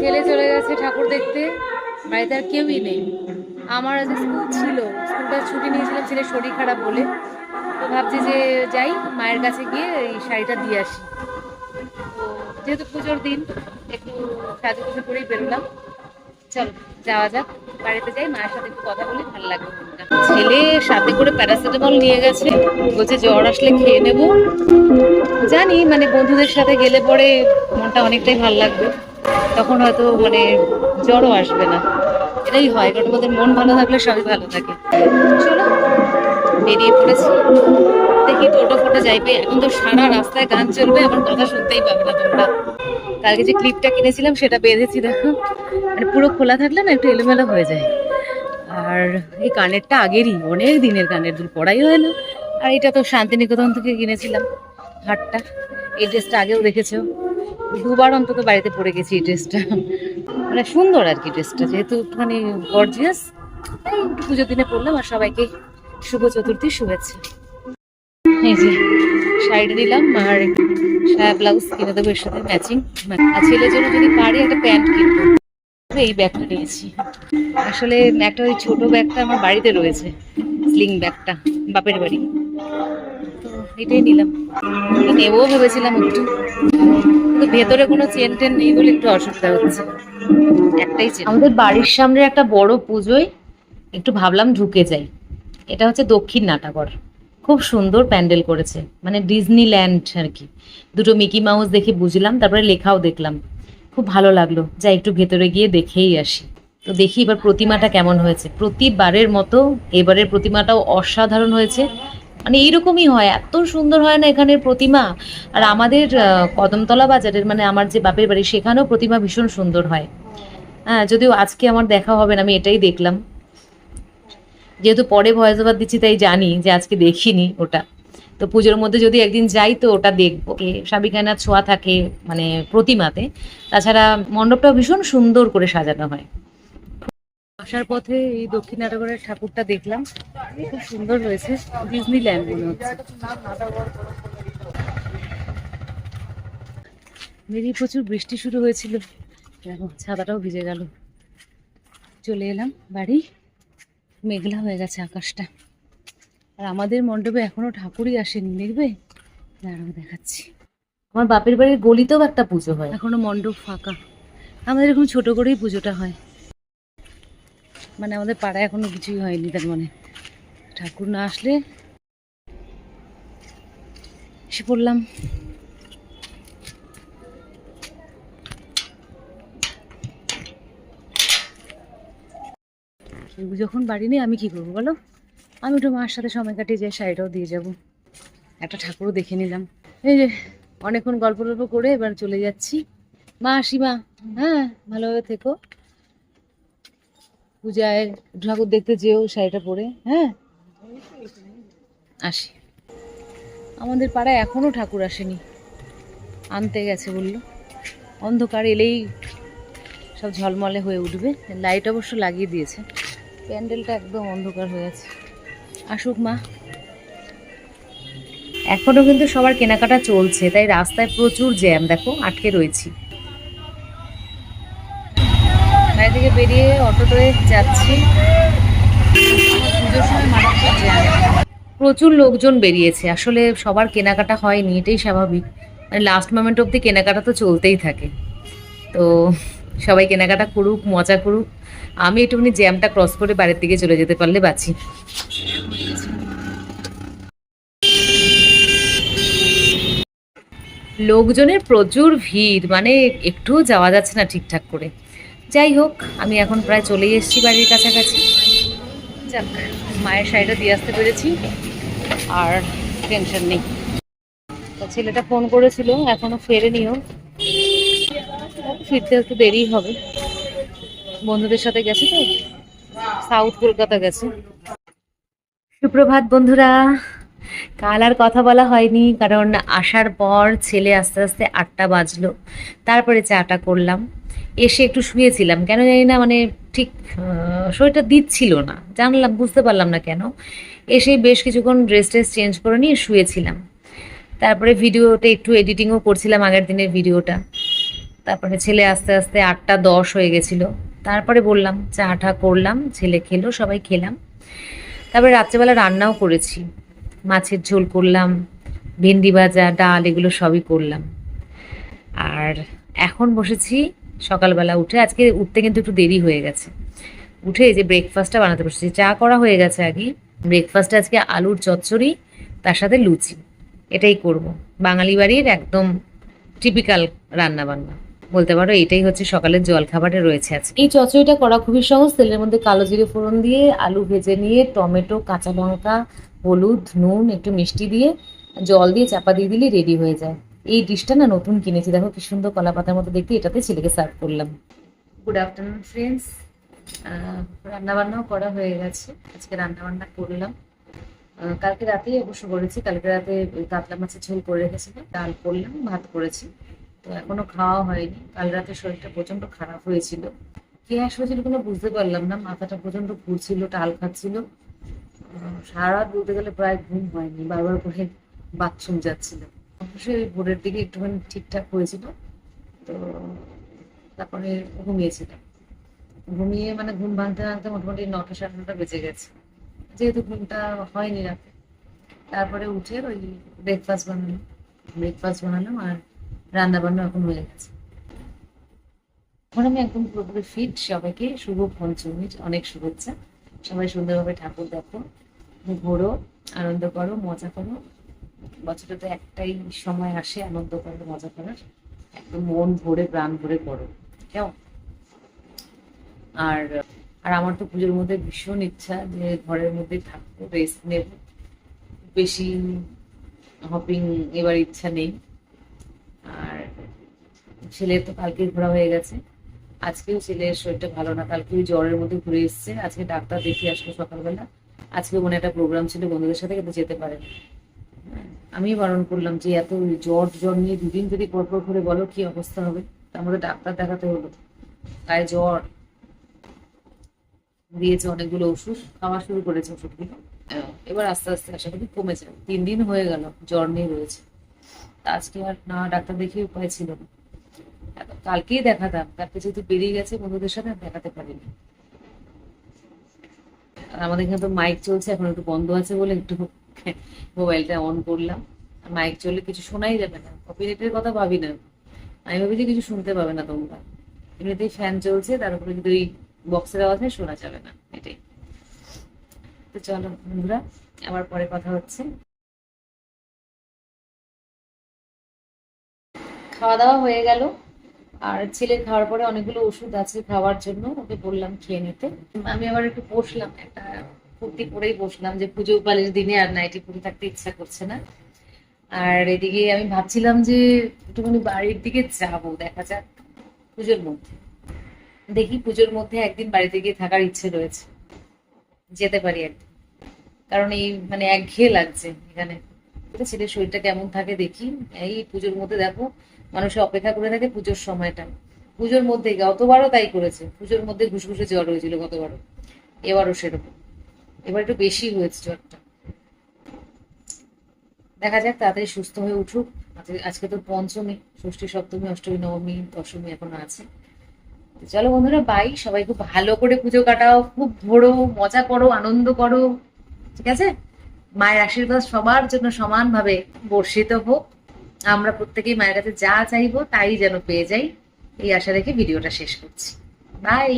ছেলে চলে গেছে ঠাকুর দেখতে। বাড়িতে আর কেউই নেই। আমার আজ স্কুল ছিল, স্কুলটা ছুটি নিয়েছিলাম ছেলে শরীর খারাপ বলে। তো ভাবছি যে যাই, মায়ের কাছে গিয়ে এই শাড়িটা দিয়ে আসি। তো যেহেতু পুজোর দিন, একটু সাজুগুজু করেই বেরোলাম। চল, যাওয়া যাক। বাড়িতে যাই, মায়ের সাথে একটু কথা বলি, ভালো লাগবে। ছেলে সাথে করে প্যারাসিটামল নিয়ে গেছে। বলছে জ্বর আসলে খেয়ে নেব। জানি মানে বন্ধুদের সাথে গেলে পরে মনটা অনেকটাই ভালো লাগবে। তখন হয়তো মানে জ্বরও আসবে না। এটাই হয়, কারণ আমাদের মন ভালো থাকলে সবই ভালো থাকে। চলো, বেরিয়ে পড়েছি। দেখি টোটো ফোটো যাইবে। এখন তো সারা রাস্তায় গান চলবে, আমার কথা শুনতেই পাবে না তোমরা। কালকে যে ক্লিপটা কিনেছিলাম, সেটা বেঁধেছি, দেখো। মানে পুরো খোলা থাকলে না একটু এলোমেলো হয়ে যায়। আর এই কানেরটা আগেরই, অনেক দিনের কানের দুল, পড়াই হয় না। আর এটা তো শান্তিনিকেতন থেকে কিনেছিলাম, হাটটা। এই ড্রেসটা আগেও দেখেছ। দুবার অন্তত বাড়িতে পরে গেছি এই ড্রেসটা। মানে সুন্দর আর কি ড্রেসটা, যেহেতু একটুখানি গর্জিয়াস একটু পুজোর দিনে পরলাম আর সবাইকে শুভ চতুর্থী শুভেচ্ছা। এই যে শাড়িটা নিলাম আর সায়া ব্লাউজ কিনে দেবো, এর সাথে ম্যাচিং আর ছেলের জন্য যদি পারি একটা প্যান্ট কিনবো। এই ব্যাগটা নিয়েছি। আসলে একটা ওই ছোট ব্যাগটা আমার বাড়িতে রয়েছে স্লিং ব্যাগটা, বাপের বাড়ি। এটাই নিলাম। নেব ভেবেছিলাম একটু। ভেতরে কোনো চেন টেন নেই বলে একটু অসুবিধা হচ্ছে। একটাই চেন। আমাদের বাড়ির সামনে একটা বড় পুজোয় একটু ভাবলাম ঢুকে যাই। এটা হচ্ছে দক্ষিণ নাটাগড় খুব সুন্দর প্যান্ডেল করেছে। মানে ডিজনিল্যান্ড আর কি। দুটো মিকি মাউস দেখে বুঝলাম, তারপরে লেখাও দেখলাম। খুব ভালো লাগল। যাই একটু ভেতরে গিয়ে দেখেই আসি। তো দেখি এবার প্রতিমাটা কেমন হয়েছে। প্রতিবারের মতো এবারের প্রতিমাটাও অসাধারণ হয়েছে। মানে এইরকমই হয়, এত সুন্দর হয় না এখানের প্রতিমা? আর আমাদের কদমতলা বাজারের মানে আমার যে বাপের বাড়ি, সেখানেও প্রতিমা ভীষণ সুন্দর হয়। হ্যাঁ যদিও আজকে আমার দেখা হবে না, আমি এটাই দেখলাম। যেহেতু পরে ভয়েস ওভার দিচ্ছি, তাই জানি যে আজকে দেখিনি ওটা। তো পুজোর মধ্যে যদি একদিন যাই, তো ওটা দেখব। সাবিকানা ছোঁয়া থাকে মানে প্রতিমাতে। তাছাড়া মণ্ডপটাও ভীষণ সুন্দর করে সাজানো হয়। আসার পথে এই দক্ষিণ নাটগরের ঠাকুরটা দেখলাম। খুব সুন্দর হয়েছে। ডিজনিল্যান্ড মনে হচ্ছে। বেরিয়ে প্রচুর বৃষ্টি শুরু হয়েছিল। দেখো ছাতাটাও ভিজে গেল। চলে এলাম বাড়ি। মেঘলা হয়ে গেছে আকাশটা। আর আমাদের মণ্ডপে এখনও ঠাকুরই আসেনি, দেখবে? দাঁড়াও দেখাচ্ছি। আমার বাপের বাড়ির গলিতেও একটা পুজো হয়। এখনও মণ্ডপ ফাঁকা। আমাদের এরকম ছোট করেই পুজোটা হয়। মানে আমাদের পাড়ায় এখনও কিছুই হয়নি, তার মানে। ঠাকুর না আসলে এসে পড়লাম। যখন বাড়ি নেই, আমি কি করব বলো? আমি একটু মার সাথে সময় কাটিয়ে যাই, শাড়িটাও দিয়ে যাব। একটা ঠাকুরও দেখে নিলাম। এই যে, অনেকক্ষণ গল্প টল্প করে এবার চলে যাচ্ছি। মা আসি মা হ্যাঁ ভালোভাবে থেকো। পূজায় ঠাকুর দেখতে যেও, শাড়িটা পরে হ্যাঁ? আসি। আমাদের পাড়ায় এখনও ঠাকুর আসেনি। আনতে গেছে বলল। অন্ধকার এলেই সব ঝলমলে হয়ে উঠবে। লাইট অবশ্য লাগিয়ে দিয়েছে। প্যান্ডেলটা একদম অন্ধকার হয়ে আছে। আসুক মা। এখনও কিন্তু সবার কেনাকাটা চলছে, তাই রাস্তায় প্রচুর জ্যাম, দেখো, আটকে রয়েছি। বেরিয়ে অটোতে যাচ্ছি। প্রচুর লোকজন বেরিয়েছে। আসলে সবার কেনাকাটা হয়নি, এটাই স্বাভাবিক। মানে লাস্ট মোমেন্ট অবধি কেনাকাটা তো চলতেই থাকে। তো সবাই কেনাকাটা করুক, মজা করুক। আমি একটুখানি জ্যামটা ক্রস করে বাড়ির দিকে চলে যেতে পারলে বাঁচি। লোকজনের প্রচুর ভিড় মানে একটুও যাওয়া যাচ্ছে না ঠিকঠাক করে। যাই হোক, আমি এখন প্রায় চলেই এসেছি বাড়ির কাছাকাছি। যাক, মায়ের শাড়িটা দিয়ে আসতে পেরেছি, আর টেনশন নেই। ছেলেটা ফোন করেছিল, এখনও ফেরেনিও। ফিরতে একটু দেরি হবে। বন্ধুদের সাথে গেছে তো? সাউথ কলকাতা গেছে। সুপ্রভাত বন্ধুরা কাল আর কথা বলা হয়নি, কারণ আসার পর ছেলে আস্তে আস্তে আটটা বাজলো। তারপরে চাটা করলাম। এসে একটু শুয়েছিলাম। কেন জানি না মানে ঠিক শরীরটা দিচ্ছিল না। জানলাম, বুঝতে পারলাম না কেন। এসে বেশ কিছুক্ষণ ড্রেস ট্রেস চেঞ্জ করে নিয়ে শুয়েছিলাম। তারপরে ভিডিওটা একটু এডিটিংও করছিলাম আগের দিনের ভিডিওটা। তারপরে ছেলে আস্তে আস্তে আটটা দশ হয়ে গেছিল। তারপরে বললাম চা করলাম, ছেলে খেলো, সবাই খেলাম। তারপরে রাত্রেবেলা রান্নাও করেছি। মাছের ঝোল করলাম, ভেন্ডি ভাজা, ডাল, এগুলো সবই করলাম। আর এখন বসেছি সকালবেলা উঠে, আজকে উঠতে কিন্তু একটু দেরি হয়ে গেছে। উঠে যে ব্রেকফাস্টটা বানাতে বসেছি। চা করা হয়ে গেছে আগে। ব্রেকফাস্টে আজকে আলুর চচ্চড়ি, তার সাথে লুচি। এটাই করব। বাঙালি বাড়ির একদম টিপিক্যাল রান্না বান্না। বলতে পারো এটাই হচ্ছে সকালের জল খাবারে রয়েছে আজকে। এই চচ্চড়িটা করা খুবই সহজ। তেলের মধ্যে কালো জিরে ফোড়ন দিয়ে আলু ভেজে নিয়ে, টমেটো, কাঁচা লঙ্কা হলুদ, নুন, একটু মিষ্টি দিয়ে জল দিয়ে চাপা দিয়ে দিলে রেডি হয়ে যায়। এই ডিশটা না নতুন কিনেছি। দেখো কি সুন্দর কলা পাতার মতো দেখতে। এটাতে ছেলেকে সার্ভ করলাম। গুড আফটারনুন ফ্রেন্ডস রান্না বান্নাও করা হয়ে গেছে। আজকে রান্না বান্না করলাম কালকে রাতেই অবশ্য করেছি। কালকে রাতে কাতলা মাছের ঝোল করে রেখেছিলাম। ডাল করলাম, ভাত করেছি। তো এখনও খাওয়া হয়নি। কাল রাতে শরীরটা প্রচণ্ড খারাপ হয়েছিল। কি হয়েছিল কোনো বুঝতে পারলাম না। মাথাটা প্রচণ্ড ঘুরছিল, টাল খাচ্ছিল। সারা বলতে গেলে প্রায় ঘুম হয়নি, বারবার করে বাথরুম যাচ্ছিল। অবশ্যই ভোরের দিকে একটুখানি ঠিকঠাক হয়েছিল, তো তারপরে ঘুমিয়েছিলাম। ঘুমিয়ে মানে ঘুম ভাঙতে ভাঙতে মোটামুটি নটা সাড়ে নটা বেজে গেছে। যেহেতু ঘুমটা হয়নি রাতে। তারপরে উঠে ওই ব্রেকফাস্ট বানালাম ব্রেকফাস্ট বানালাম আর রান্না বান্না এখন হয়ে গেছে। এখন আমি একদম পুরোপুরি ফিট সবাইকে শুভ পঞ্চমীর অনেক শুভেচ্ছা। সবাই সুন্দরভাবে ঠাকুর দেখো, ঘোরো, আনন্দ করো, মজা করো। বছরে তো একটাই সময় আসে আনন্দ করো, মজা করার একদম মন ভরে, প্রাণ ভরে করো, কেমন? আর আর আমার তো পুজোর মধ্যে ভীষণ ইচ্ছা যে ঘরের মধ্যে থাকব রেস্ট নেব। বেশি হপিং এবার ইচ্ছা নেই। আর ছেলের তো কালকে ঘোরা হয়ে গেছে। আজকেও ছেলের শরীরটা ভালো না, কালকে জ্বরের মধ্যে ঘুরে এসছে। আজকে ডাক্তার দেখিয়ে আসলো সকালবেলা। আজকে মনে একটা প্রোগ্রাম ছিল, বন্ধুদের সাথে কিন্তু যেতে পারে। আমি বারণ করলাম যে, এত জ্বর জ্বর নিয়ে দুদিন যদি পরপর করে বলো কি অবস্থা হবে? তার মধ্যে ডাক্তার দেখাতে হলো। তাই জ্বর। দিয়েছে অনেকগুলো ওষুধ, খাওয়া শুরু করেছে ওষুধগুলো। এবার আস্তে আস্তে আশা করি কমে যাবে। তিন দিন হয়ে গেল, জ্বর নিয়ে রয়েছে। আজকে আর না, ডাক্তার দেখিয়ে উপায় ছিল না। কালকেই দেখাতাম। কালকে যেহেতু বেরিয়ে গেছে, বন্ধুদের সাথে দেখাতে পারিনি। আর আমাদের এখানে তো মাইক চলছে, এখন একটু বন্ধ আছে বলে একটু মোবাইলটা অন করলাম। মাইক চললে কিছু শোনাই যাবে না। কপিরাইটের কথা ভাবি না। আমি ভাবি যে কিছু শুনতে পাবে না তোমরা। এমনিতেই ফ্যান চলছে, তার উপরে যদি ওই বক্সের আওয়াজে শোনা যাবে না, এটাই। তো চলো বন্ধুরা, আবার পরে কথা হচ্ছে। খাওয়া দাওয়া হয়ে গেল। আর ছেলে খাওয়ার পরে অনেকগুলো ওষুধ আছে খাওয়ার জন্য, ওকে বললাম খেয়ে নিতে। আমি আবার একটু বসলাম, একটা কুর্তি পরেই বসলাম যে পুজো পালের দিনে আর নাইটি পরে থাকতে ইচ্ছা করছে না। আর এদিকে আমি ভাবছিলাম যে একটুখানি বাড়ির দিকে যাব, দেখা যাক পুজোর মধ্যে। দেখি পুজোর মধ্যে একদিন বাড়িতে গিয়ে থাকার ইচ্ছে রয়েছে। যেতে পারি একদিন। কারণ এই মানে একঘেয়ে লাগছে এখানে। ছেলের শরীরটা কেমন থাকে দেখি, এই পুজোর মধ্যে দেখো মানুষ অপেক্ষা করে থাকে পুজোর সময়টা। পুজোর মধ্যে গতবারও তাই করেছে। পুজোর মধ্যে ঘুষঘুষে জ্বর হয়েছিল গতবারও। এবারও সেরকম। এবার একটু বেশি হয়েছে জ্বরটা। দেখা যাক, তাড়াতাড়ি সুস্থ হয়ে উঠুক। আজকে- তো পঞ্চমী, ষষ্ঠী, সপ্তমী, অষ্টমী, নবমী, দশমী এখনও আছে। চলো বন্ধুরা বাই সবাই খুব ভালো করে পুজো কাটাও, খুব ঘোরো মজা করো, আনন্দ করো। ঠিক আছে? মায়ের আশীর্বাদ সবার জন্য সমানভাবে বর্ষিত হোক। আমরা প্রত্যেকেই মায়ের কাছে যা চাইব তাই যেন পেয়ে যাই। এই আশা রেখে ভিডিওটা শেষ করছি। বাই